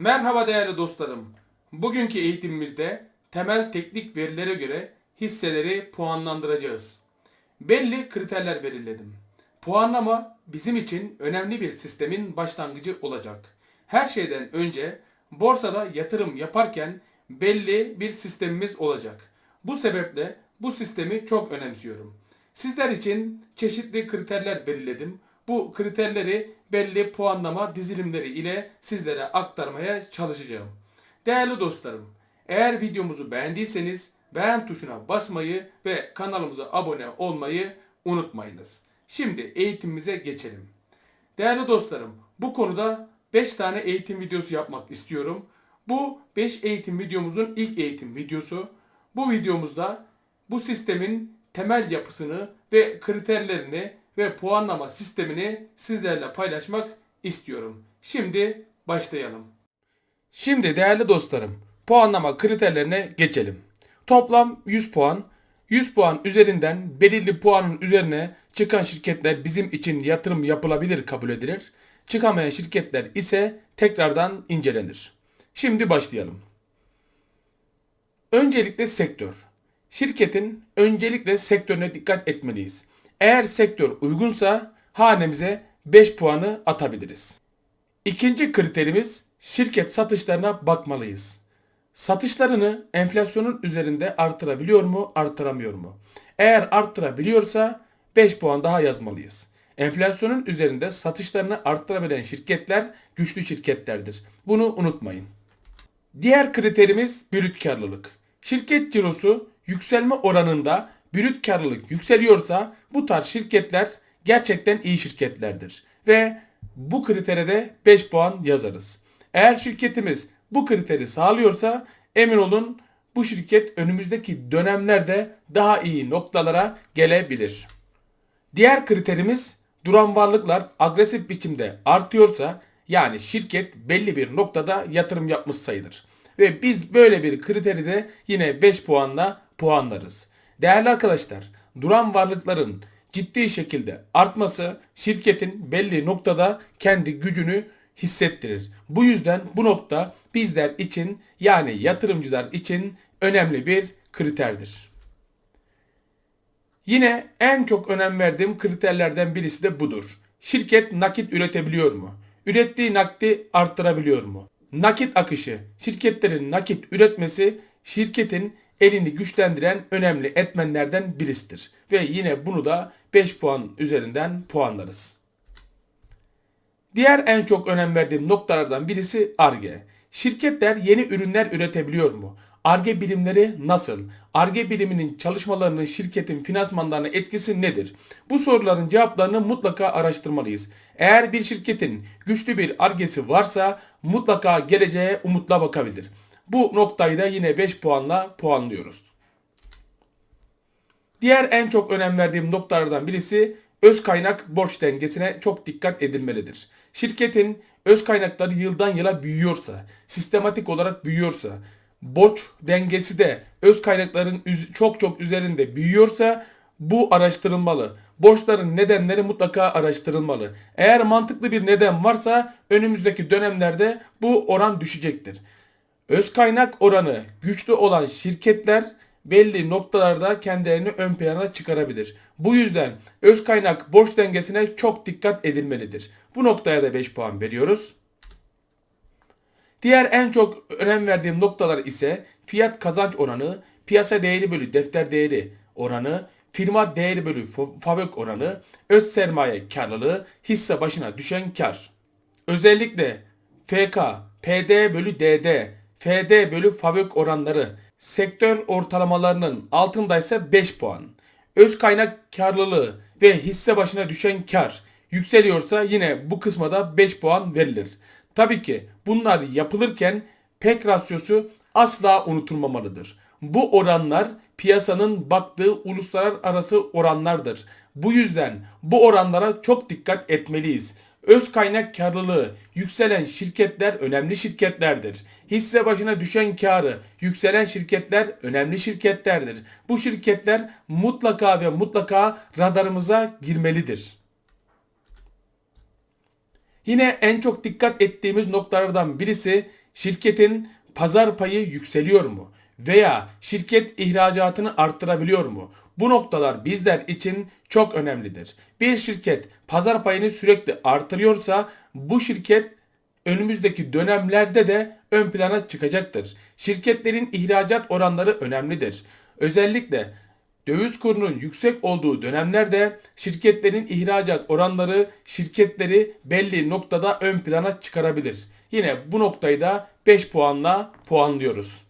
Merhaba değerli dostlarım. Bugünkü eğitimimizde temel teknik verilere göre hisseleri puanlandıracağız. Belli kriterler belirledim. Puanlama bizim için önemli bir sistemin başlangıcı olacak. Her şeyden önce borsada yatırım yaparken belli bir sistemimiz olacak. Bu sebeple bu sistemi çok önemsiyorum. Sizler için çeşitli kriterler belirledim. Bu kriterleri belli puanlama dizilimleri ile sizlere aktarmaya çalışacağım. Değerli dostlarım, eğer videomuzu beğendiyseniz beğen tuşuna basmayı ve kanalımıza abone olmayı unutmayınız. Şimdi eğitimimize geçelim. Değerli dostlarım, bu konuda 5 tane eğitim videosu yapmak istiyorum. Bu 5 eğitim videomuzun ilk eğitim videosu. Bu videomuzda bu sistemin temel yapısını ve kriterlerini ve puanlama sistemini sizlerle paylaşmak istiyorum. Şimdi başlayalım. Şimdi değerli dostlarım, puanlama kriterlerine geçelim. Toplam 100 puan. 100 puan üzerinden belirli puanın üzerine çıkan şirketler bizim için yatırım yapılabilir kabul edilir. Çıkamayan şirketler ise tekrardan incelenir. Şimdi başlayalım. Öncelikle sektör. Şirketin öncelikle sektörüne dikkat etmeliyiz. Eğer sektör uygunsa hanemize 5 puanı atabiliriz. İkinci kriterimiz şirket satışlarına bakmalıyız. Satışlarını enflasyonun üzerinde artırabiliyor mu, artıramıyor mu? Eğer arttırabiliyorsa 5 puan daha yazmalıyız. Enflasyonun üzerinde satışlarını arttırabilen şirketler güçlü şirketlerdir. Bunu unutmayın. Diğer kriterimiz brüt karlılık. Şirket cirosu yükselme oranında brüt karlılık yükseliyorsa bu tarz şirketler gerçekten iyi şirketlerdir. Ve bu kritere de 5 puan yazarız. Eğer şirketimiz bu kriteri sağlıyorsa emin olun bu şirket önümüzdeki dönemlerde daha iyi noktalara gelebilir. Diğer kriterimiz duran varlıklar agresif biçimde artıyorsa yani şirket belli bir noktada yatırım yapmış sayılır. Ve biz böyle bir kriteri de yine 5 puanla puanlarız. Değerli arkadaşlar, duran varlıkların ciddi şekilde artması şirketin belli noktada kendi gücünü hissettirir. Bu yüzden bu nokta bizler için yani yatırımcılar için önemli bir kriterdir. Yine en çok önem verdiğim kriterlerden birisi de budur. Şirket nakit üretebiliyor mu? Ürettiği nakdi arttırabiliyor mu? Nakit akışı, şirketlerin nakit üretmesi şirketin elini güçlendiren önemli etmenlerden birisidir. Ve yine bunu da 5 puan üzerinden puanlarız. Diğer en çok önem verdiğim noktalardan birisi ARGE. Şirketler yeni ürünler üretebiliyor mu? ARGE birimleri nasıl? ARGE biriminin çalışmalarının şirketin finansmanlarına etkisi nedir? Bu soruların cevaplarını mutlaka araştırmalıyız. Eğer bir şirketin güçlü bir ARGE'si varsa mutlaka geleceğe umutla bakabilir. Bu noktayı da yine 5 puanla puanlıyoruz. Diğer en çok önem verdiğim noktalardan birisi öz kaynak borç dengesine çok dikkat edilmelidir. Şirketin öz kaynakları yıldan yıla büyüyorsa, sistematik olarak büyüyorsa, borç dengesi de öz kaynakların çok çok üzerinde büyüyorsa bu araştırılmalı. Borçların nedenleri mutlaka araştırılmalı. Eğer mantıklı bir neden varsa önümüzdeki dönemlerde bu oran düşecektir. Öz kaynak oranı güçlü olan şirketler belli noktalarda kendilerini ön plana çıkarabilir. Bu yüzden öz kaynak borç dengesine çok dikkat edilmelidir. Bu noktaya da 5 puan veriyoruz. Diğer en çok önem verdiğim noktalar ise fiyat kazanç oranı, piyasa değeri bölü defter değeri oranı, firma değeri bölü fabrik oranı, öz sermaye karlılığı, hisse başına düşen kar. Özellikle FK, PD bölü DD, FD bölü fabrik oranları sektör ortalamalarının altındaysa 5 puan. Öz kaynak karlılığı ve hisse başına düşen kar yükseliyorsa yine bu kısma da 5 puan verilir. Tabii ki bunlar yapılırken PEK rasyosu asla unutulmamalıdır. Bu oranlar piyasanın baktığı uluslararası oranlardır. Bu yüzden bu oranlara çok dikkat etmeliyiz. Öz kaynak karlılığı yükselen şirketler önemli şirketlerdir. Hisse başına düşen karı yükselen şirketler önemli şirketlerdir. Bu şirketler mutlaka ve mutlaka radarımıza girmelidir. Yine en çok dikkat ettiğimiz noktalardan birisi şirketin pazar payı yükseliyor mu? Veya şirket ihracatını arttırabiliyor mu? Bu noktalar bizler için çok önemlidir. Bir şirket pazar payını sürekli artırıyorsa bu şirket önümüzdeki dönemlerde de ön plana çıkacaktır. Şirketlerin ihracat oranları önemlidir. Özellikle döviz kurunun yüksek olduğu dönemlerde şirketlerin ihracat oranları şirketleri belli noktada ön plana çıkarabilir. Yine bu noktayı da 5 puanla puanlıyoruz.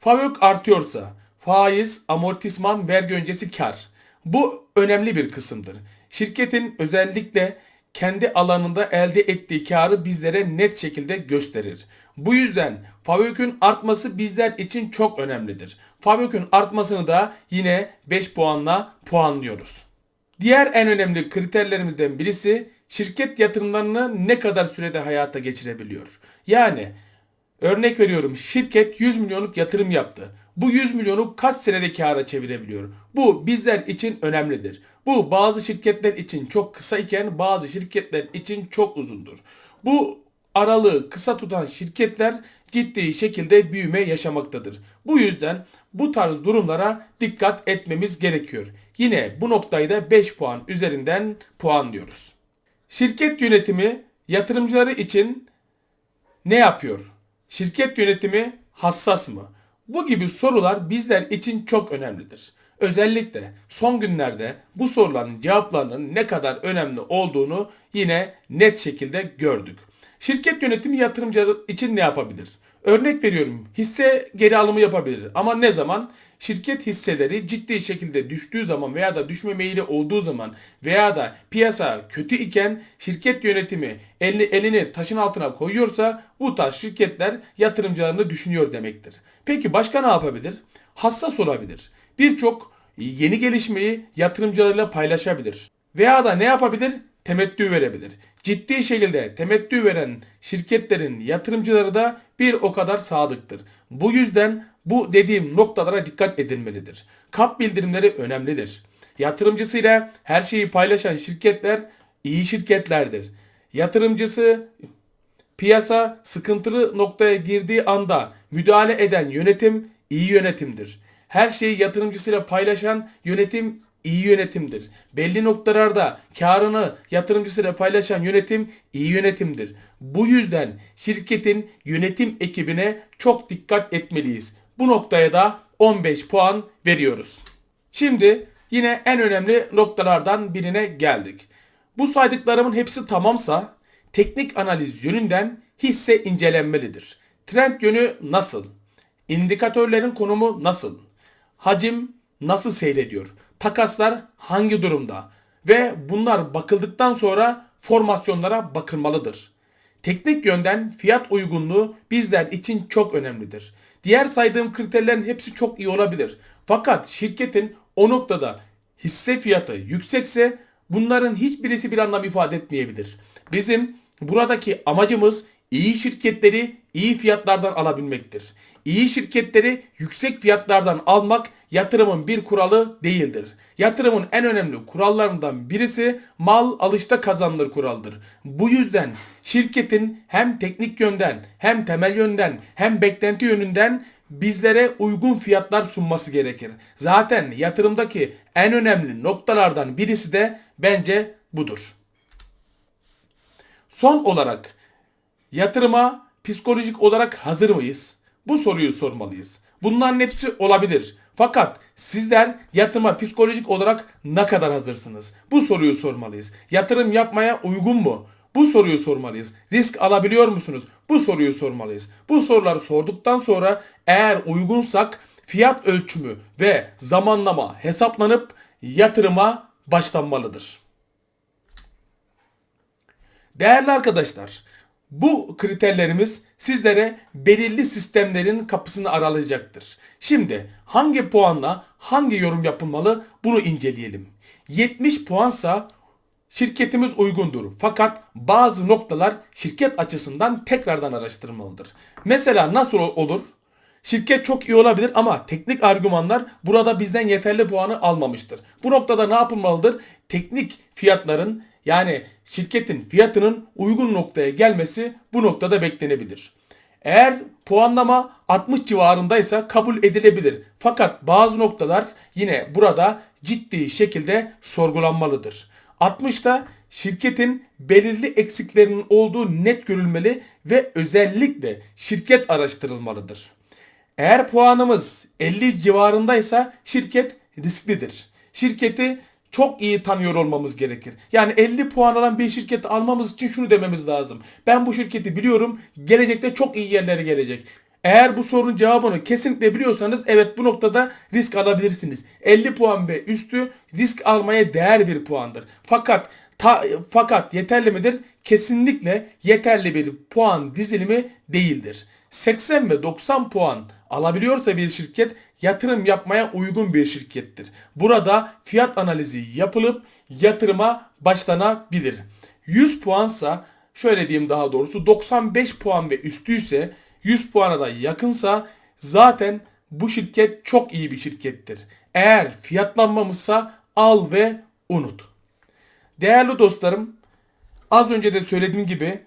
FAVÖK artıyorsa faiz, amortisman, vergi öncesi kar. Bu önemli bir kısımdır. Şirketin özellikle kendi alanında elde ettiği karı bizlere net şekilde gösterir. Bu yüzden FAVÖK'ün artması bizler için çok önemlidir. FAVÖK'ün artmasını da yine 5 puanla puanlıyoruz. Diğer en önemli kriterlerimizden birisi şirket yatırımlarını ne kadar sürede hayata geçirebiliyor. Yani örnek veriyorum şirket 100 milyonluk yatırım yaptı. Bu 100 milyonu kaç senede kâra çevirebiliyor? Bu bizler için önemlidir. Bu bazı şirketler için çok kısa iken bazı şirketler için çok uzundur. Bu aralığı kısa tutan şirketler ciddi şekilde büyüme yaşamaktadır. Bu yüzden bu tarz durumlara dikkat etmemiz gerekiyor. Yine bu noktayı da 5 puan üzerinden puanlıyoruz. Şirket yönetimi yatırımcıları için ne yapıyor? Şirket yönetimi hassas mı? Bu gibi sorular bizler için çok önemlidir. Özellikle son günlerde bu soruların cevaplarının ne kadar önemli olduğunu yine net şekilde gördük. Şirket yönetimi yatırımcılar için ne yapabilir? Örnek veriyorum hisse geri alımı yapabilir ama ne zaman? Şirket hisseleri ciddi şekilde düştüğü zaman veya da düşme meyili olduğu zaman veya da piyasa kötü iken şirket yönetimi elini, elini taşın altına koyuyorsa bu tarz şirketler yatırımcılarını düşünüyor demektir. Peki başka ne yapabilir? Hassas olabilir. Birçok yeni gelişmeyi yatırımcılarıyla paylaşabilir. Veya da ne yapabilir? Temettü verebilir. Ciddi şekilde temettü veren şirketlerin yatırımcıları da bir o kadar sadıktır. Bu yüzden bu dediğim noktalara dikkat edilmelidir. Kap bildirimleri önemlidir. Yatırımcısıyla her şeyi paylaşan şirketler iyi şirketlerdir. Yatırımcısı piyasa sıkıntılı noktaya girdiği anda müdahale eden yönetim iyi yönetimdir. Her şeyi yatırımcısıyla paylaşan yönetim iyi yönetimdir. Belli noktalarda karını yatırımcısıyla paylaşan yönetim iyi yönetimdir. Bu yüzden şirketin yönetim ekibine çok dikkat etmeliyiz. Bu noktaya da 15 puan veriyoruz. Şimdi yine en önemli noktalardan birine geldik. Bu saydıklarımın hepsi tamamsa teknik analiz yönünden hisse incelenmelidir. Trend yönü nasıl? İndikatörlerin konumu nasıl? Hacim nasıl seyrediyor? Takaslar hangi durumda? Ve bunlar bakıldıktan sonra formasyonlara bakılmalıdır. Teknik yönden fiyat uygunluğu bizler için çok önemlidir. Diğer saydığım kriterlerin hepsi çok iyi olabilir. Fakat şirketin o noktada hisse fiyatı yüksekse bunların hiçbirisi bir anlam ifade etmeyebilir. Bizim buradaki amacımız iyi şirketleri iyi fiyatlardan alabilmektir. İyi şirketleri yüksek fiyatlardan almak yatırımın bir kuralı değildir. Yatırımın en önemli kurallarından birisi mal alışta kazanılır kuraldır. Bu yüzden şirketin hem teknik yönden hem temel yönden hem beklenti yönünden bizlere uygun fiyatlar sunması gerekir. Zaten yatırımdaki en önemli noktalardan birisi de bence budur. Son olarak yatırıma psikolojik olarak hazır mıyız? Bu soruyu sormalıyız. Bunların hepsi olabilir. Fakat sizler yatırıma psikolojik olarak ne kadar hazırsınız? Bu soruyu sormalıyız. Yatırım yapmaya uygun mu? Bu soruyu sormalıyız. Risk alabiliyor musunuz? Bu soruyu sormalıyız. Bu soruları sorduktan sonra eğer uygunsak fiyat ölçümü ve zamanlama hesaplanıp yatırıma başlanmalıdır. Değerli arkadaşlar, bu kriterlerimiz sizlere belirli sistemlerin kapısını aralayacaktır. Şimdi hangi puanla hangi yorum yapılmalı bunu inceleyelim. 70 puansa şirketimiz uygundur. Fakat bazı noktalar şirket açısından tekrardan araştırılmalıdır. Mesela nasıl olur? Şirket çok iyi olabilir ama teknik argümanlar burada bizden yeterli puanı almamıştır. Bu noktada ne yapılmalıdır? Teknik fiyatların Yani şirketin fiyatının uygun noktaya gelmesi bu noktada beklenebilir. Eğer puanlama 60 civarındaysa kabul edilebilir. Fakat bazı noktalar yine burada ciddi şekilde sorgulanmalıdır. 60'ta şirketin belirli eksiklerinin olduğu net görülmeli ve özellikle şirket araştırılmalıdır. Eğer puanımız 50 civarındaysa şirket risklidir. Şirketi çok iyi tanıyor olmamız gerekir. Yani 50 puan alan bir şirketi almamız için şunu dememiz lazım. Ben bu şirketi biliyorum. Gelecekte çok iyi yerlere gelecek. Eğer bu sorunun cevabını kesinlikle biliyorsanız evet bu noktada risk alabilirsiniz. 50 puan ve üstü risk almaya değer bir puandır. Fakat ta- fakat yeterli midir? Kesinlikle yeterli bir puan dizilimi değildir. 80 ve 90 puan alabiliyorsa bir şirket yatırım yapmaya uygun bir şirkettir. Burada fiyat analizi yapılıp yatırıma başlanabilir. 100 puansa şöyle diyeyim daha doğrusu 95 puan ve üstüyse 100 puana da yakınsa zaten bu şirket çok iyi bir şirkettir. Eğer fiyatlanmamışsa al ve unut. Değerli dostlarım az önce de söylediğim gibi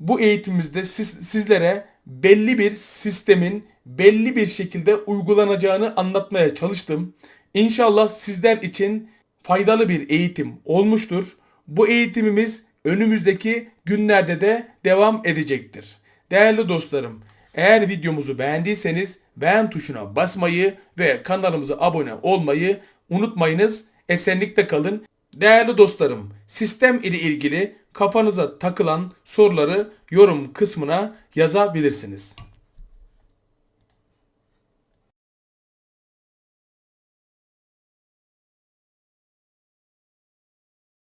bu eğitimimizde siz, sizlere belli bir sistemin belli bir şekilde uygulanacağını anlatmaya çalıştım. İnşallah sizler için faydalı bir eğitim olmuştur. Bu eğitimimiz önümüzdeki günlerde de devam edecektir. Değerli dostlarım, eğer videomuzu beğendiyseniz beğen tuşuna basmayı ve kanalımıza abone olmayı unutmayınız. Esenlikle kalın. Değerli dostlarım, sistem ile ilgili kafanıza takılan soruları yorum kısmına yazabilirsiniz.